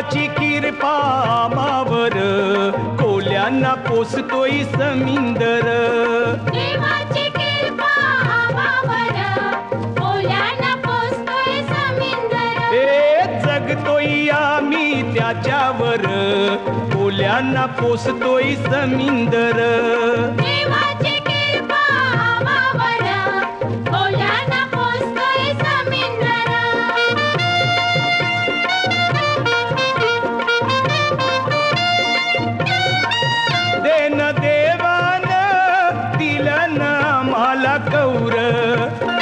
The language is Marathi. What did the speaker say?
देवाची किरपा आमावर कोल्यांना पोसतोय समिंदर. कृपा जगतोय आम्ही त्याच्यावर कोल्यांना पोसतोय समिंदर. Laura